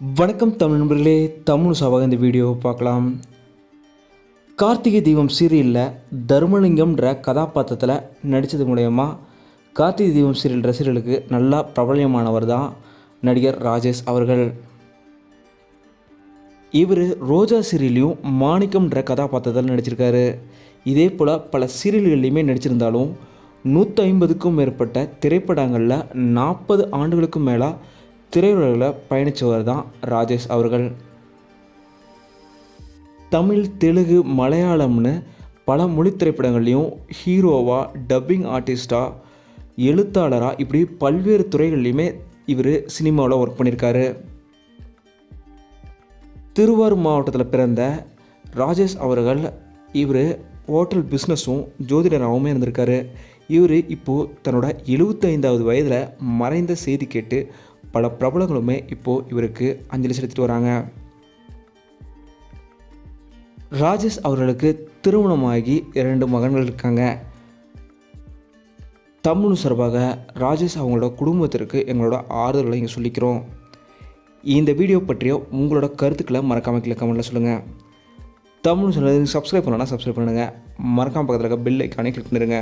வணக்கம் தமிழ் நண்பர்களே தமிழ் சாவாக இந்த வீடியோவை பார்க்கலாம். கார்த்திகை தீபம் சீரியலில் தர்மலிங்கம்ன்ற கதாபாத்திரத்தில் நடித்தது மூலயமா கார்த்திகை தீபம் சீரியல் ரசிகர்களுக்கு நல்லா பிரபலமானவர் தான் நடிகர் ராஜேஷ் அவர்கள். இவர் ரோஜா சீரியல்லையும் மாணிக்கம்ன்ற கதாபாத்திரத்தில் நடிச்சிருக்காரு. இதே போல் பல சீரியல்கள்லையுமே நடிச்சிருந்தாலும் நூற்றி ஐம்பதுக்கும் மேற்பட்ட திரைப்படங்களில் நாற்பது ஆண்டுகளுக்கும் மேலே திரையுலகில் பயணித்தவர் தான் ராஜேஷ் அவர்கள். தமிழ் தெலுங்கு மலையாளம்னு பல மொழி திரைப்படங்கள்லையும் ஹீரோவாக டப்பிங் ஆர்டிஸ்டாக எழுத்தாளராக இப்படி பல்வேறு துறைகள்லையுமே இவர் சினிமாவில் ஒர்க் பண்ணியிருக்காரு. திருவாரூர் மாவட்டத்தில் பிறந்த ராஜேஷ் அவர்கள் இவர் ஹோட்டல் பிஸ்னஸும் ஜோதிடராகவும் இருந்திருக்காரு. இவர் இப்போது தன்னோட எழுபத்தைந்தாவது வயதில் மறைந்த செய்தி கேட்டு பல பிரபலங்களுமே இப்போது இவருக்கு அஞ்சலி செலுத்திட்டு வராங்க. ராஜேஷ் அவர்களுக்கு திருமணமாகி இரண்டு மகன்கள் இருக்காங்க. தமிழ் சார்பாக ராஜேஷ் அவங்களோட குடும்பத்திற்கு எங்களோட ஆறுதலை இங்கே சொல்லிக்கிறோம். இந்த வீடியோ பற்றிய உங்களோட கருத்துக்களை மறக்காமல் கீழே கமெண்ட்டில் சொல்லுங்கள் தமிழ் சொன்னது சப்ஸ்கிரைப் பண்ணலாம் சப்ஸ்கிரைப் பண்ணுங்கள் மறக்காமல் பக்கத்தில் இருக்க பெல் ஐக்கானே கிளிக் பண்ணிடுங்க.